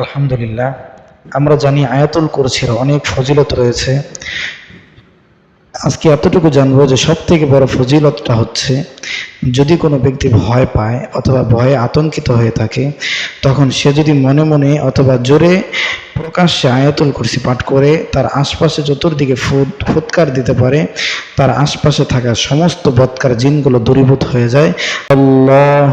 আলহামদুলিল্লাহ, আমরা জানি আয়াতুল কুরসির অনেক ফজিলত রয়েছে। আজকে এতটুকু জানব যে সব থেকে বড় ফজিলতটা হচ্ছে, যদি কোনো ব্যক্তি ভয় পায় অথবা ভয়ে আতঙ্কিত হয়ে থাকে, তখন সে যদি মনে মনে অথবা জোরে প্রকাশ্যে আয়াতুল কুরসি পাঠ করে, তার আশপাশে চতুর্দিকে ফুট, ফুৎকার দিতে পারে, তার আশপাশে থাকা সমস্ত বৎকার জিনগুলো দূরীভূত হয়ে যায়। আল্লাহ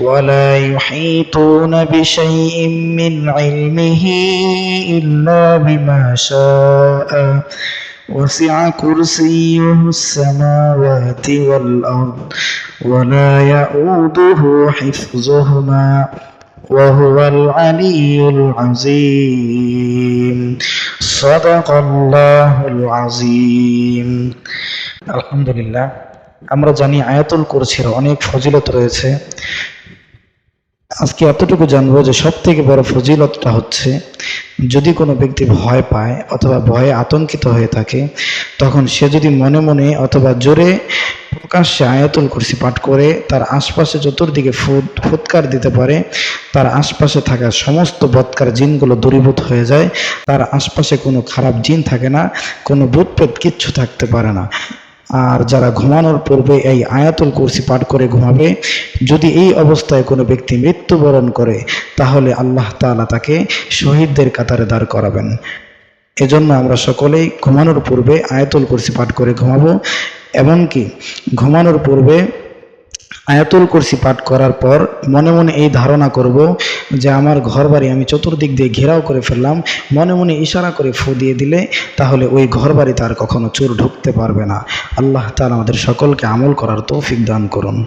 ولا يحيطون بشيء من علمه إلا بما شاء وسع كرسيه السماوات والأرض ولا يؤوده حفظهما وهو العلي العظيم صدق الله العظيم الحمد لله আমরা জানি আয়াতুল কুরসির অনেক ফজিলত রয়েছে আজকে এতটুকু জানব যে সব থেকে বড় ফজিলতটা হচ্ছে, যদি কোনো ব্যক্তি ভয় পায় অথবা ভয়ে আতঙ্কিত হয়ে থাকে, তখন সে যদি মনে মনে অথবা জোরে প্রকাশ্যে আয়াতুল কুরসি পাঠ করে, তার আশপাশে চতুর্দিকে ফুট, ফুৎকার দিতে পারে, তার আশপাশে থাকা সমস্ত বৎকার জিনগুলো দূরীভূত হয়ে যায়, তার আশপাশে কোনো খারাপ জিন থাকে না, কোনো ভূতপ্রেত কিচ্ছু থাকতে পারে না। আর যারা ঘুমানোর পূর্বে এই আয়াতুল কুরসি পাঠ করে ঘুমাবে, যদি এই অবস্থায় কোনো ব্যক্তি মৃত্যুবরণ করে, তাহলে আল্লাহ তালা তাকে শহীদদের কাতারে দাঁড় করাবেন। এজন্য আমরা সকলেই ঘুমানোর পূর্বে আয়াতুল কুরসি পাঠ করে ঘুমাবো। এমনকি ঘুমানোর পূর্বে আয়াতুল কুরসি পাঠ করার পর মনে মনে এই ধারণা করব যে আমার ঘর বাড়ি আমি চতুর্দিক দিয়ে ঘেরাও করে ফেললাম, মনে মনে ইশারা করে ফু দিয়ে দিলে তাহলে ওই ঘর বাড়িতে আর কখনো চোর ঢুকতে পারবে না। আল্লাহ তালা আমাদের সকলকে আমল করার তৌফিক দান করুন।